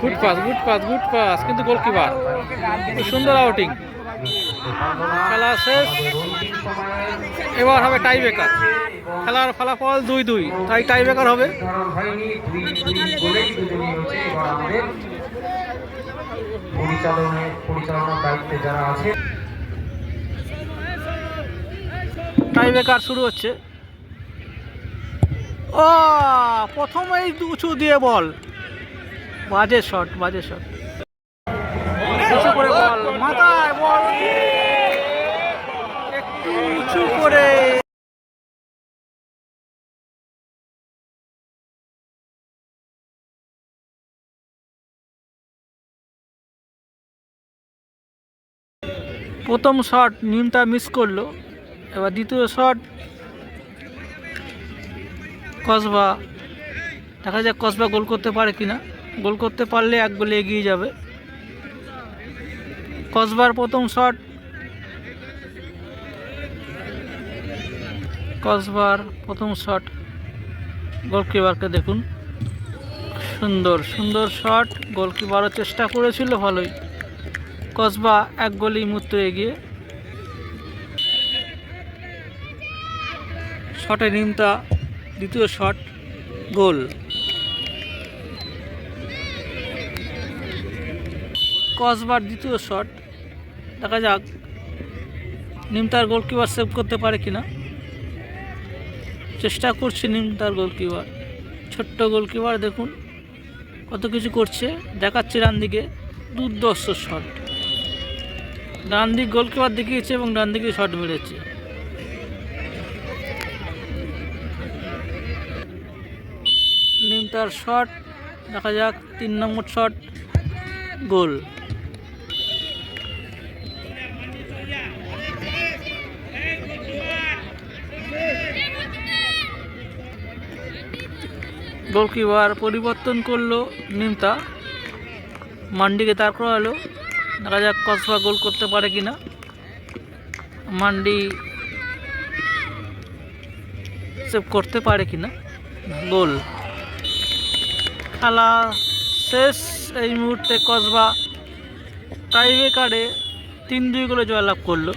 Good pass good pass good pass কিন্তু goalkeeper. সুন্দর outing খেলা শেষ। এবার হবে টাই ব্রেকার খেলার ফলাফল দুই দুই। তাই টাই ব্রেকার হবে। টাই ব্রেকার শুরু হচ্ছে। ও প্রথমেই উঁচু দিয়ে বল। বাজে শট বাজে শট উঁচু করে বল উঁচু করে। প্রথম শট নিমটা মিস করল। এবার দ্বিতীয় শট কসবা, দেখা যাক কসবা গোল করতে পারে কিনা। গোল করতে পারলে এক গোলে এগিয়ে যাবে। কসবার প্রথম শট। কসবার প্রথম শট। গোলকিপারকে দেখুন। সুন্দর সুন্দর শট। গোলকিপারও চেষ্টা করেছিল ভালোই। কসবা এক গোলেই মুহূর্তে এগিয়ে। শটে নিমতা দ্বিতীয় শট, গোল। কসবার দ্বিতীয় শট, দেখা যাক নিমতার গোলকিপার সেভ করতে পারে কিনা। চেষ্টা করছে নিমতার গোলকিপার, ছোট্ট গোলকিপার, দেখুন কত কিছু করছে, দেখাচ্ছে ডান দিকে দুর্দর্শ শট। ডান দিক গোলকিপার দেখিয়েছে এবং ডান দিকে শট মেরেছে। নিমতার শট দেখা যাক, তিন নম্বর শট গোল গোলকিপার পরিবর্তন করল নিমতা। মান্ডিকে তার করা হলো। দেখা যাক কসবা গোল করতে পারে কিনা। মান্ডি সেভ করতে পারে কিনা। গোল খেলা শেষ এই মুহূর্তে কসবা টাইব্রেকারে তিন দুই গোলে জয়লাভ করল।